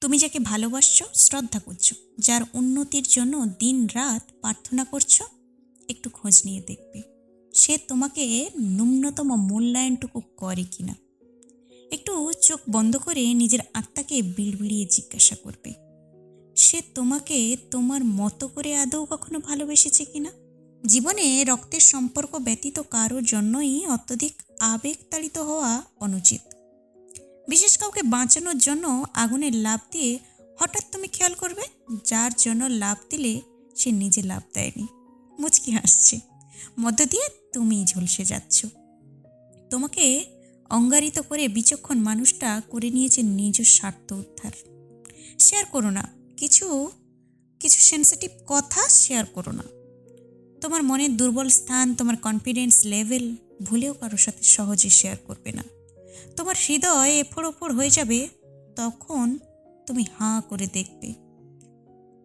তুমি যাকে ভালোবাসছো, শ্রদ্ধা করছ, যার উন্নতির জন্য দিন রাত প্রার্থনা করছ, একটু খোঁজ নিয়ে দেখবে। সে তোমাকে ন্যূনতম মূল্যায়নটুকু করে কিনা। একটু চোখ বন্ধ করে নিজের আত্মাকে বিড়বিড়িয়ে জিজ্ঞাসা করবে। সে তোমাকে তোমার মতো করে আদৌ কখনো ভালোবেসেছে কিনা? জীবনে রক্তের সম্পর্ক ব্যতীত কারোর জন্যই অত্যধিক আবেগতাড়িত হওয়া অনুচিত। বিশেষ কাউকে বাঁচানোর জন্য আগুনের লাভ দিয়ে হঠাৎ তুমি খেয়াল করবে, যার জন্য লাভ দিলে সে নিজে লাভ দেয়নি। মুচকি হাসছে। মধ্য দিয়ে তুমিই ঝলসে যাচ্ছ। তোমাকে অঙ্গারিত করে বিচক্ষণ মানুষটা করে নিয়েছে নিজ স্বার্থ উদ্ধার। শেয়ার করো না। কিছু কিছু সেন্সিটিভ কথা শেয়ার করো না। তোমার মনের দুর্বল স্থান, তোমার কনফিডেন্স লেভেল ভুলেও কারোর সাথে সহজে শেয়ার করবে না। তোমার হৃদয় এফোড় ওপর হয়ে যাবে, তখন তুমি হাঁ করে দেখবে।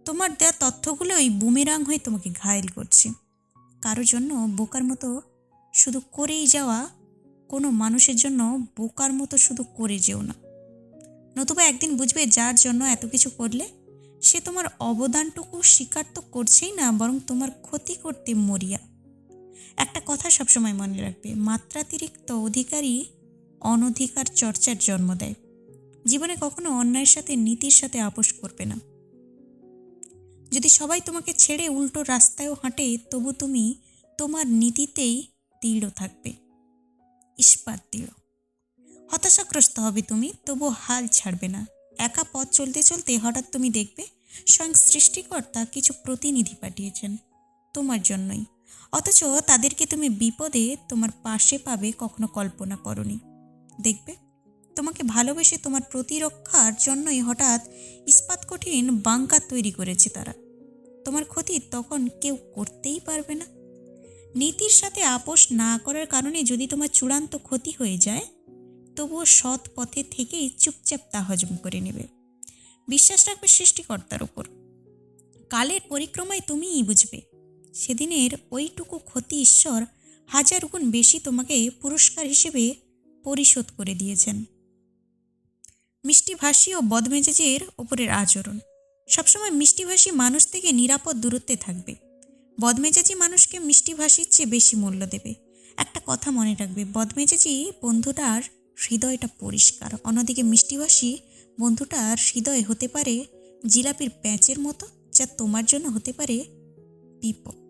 তোমার দেওয়া তথ্যগুলোই বুমেরাং হয়ে তোমাকে ঘায়েল করছে। কারোর জন্য বোকার মতো শুধু করেই যাওয়া, কোনো মানুষের জন্য বোকার মতো শুধু করে যেও না। নতুবা একদিন বুঝবে যার জন্য এত কিছু করলে, সে তোমার অবদানটুকু স্বীকার তো করছেই না, বরং তোমার ক্ষতি করতে মরিয়া। একটা কথা সবসময় মনে রাখবে, মাত্রাতিরিক্ত অধিকারী অনধিকার চর্চার জন্ম দেয়। জীবনে কখনো অন্যায়ের সাথে, নীতির সাথে আপোষ করবে না। যদি সবাই তোমাকে ছেড়ে উল্টো রাস্তায়ও হাঁটে, তবু তুমি তোমার নীতিতেই দৃঢ় থাকবে। ইস্পাত দৃঢ়। হতাশাগ্রস্ত হবে তুমি তবু হাল ছাড়বে না। একা পথ চলতে চলতে হঠাৎ তুমি দেখবে, স্বয়ং সৃষ্টিকর্তা কিছু প্রতিনিধি পাঠিয়েছেন তোমার জন্যই। অথচ তাদেরকে তুমি বিপদে তোমার পাশে পাবে কখনো কল্পনা করনি। দেখবে। তোমাকে ভালোবেসে তোমার প্রতিরক্ষার জন্যই হঠাৎ ইস্পাত কঠিন বাঙ্কার তৈরি করেছে তারা। তোমার ক্ষতি তখন কেউ করতেই পারবে না। নীতির সাথে আপোষ না করার কারণে যদি তোমার চূড়ান্ত ক্ষতি হয়ে যায়, তবুও সৎ পথে থেকেই চুপচাপ তা হজম করে নেবে। বিশ্বাস রাখবে সৃষ্টিকর্তার ওপর কালের পরিক্রমায় তুমিই বুঝবে। সেদিনের ওইটুকু ক্ষতি ঈশ্বর হাজার গুণ বেশি তোমাকে পুরস্কার হিসেবে পরিশোধ করে দিয়েছেন। মিষ্টিভাষী ও বদমেজাজের ওপরের আচরণ। সবসময় মিষ্টিভাষী মানুষ থেকে নিরাপদ দূরত্বে থাকবে। বদমেজাজি মানুষকে মিষ্টিভাষীর চেয়ে বেশি মূল্য দেবে। একটা কথা মনে রাখবে, বদমেজাজি বন্ধুটার হৃদয়টা পরিষ্কার। অন্যদিকে মিষ্টিভাষী বন্ধুটার হৃদয় হতে পারে জিলাপির প্যাঁচের মতো, যা তোমার জন্য হতে পারে বিপদ।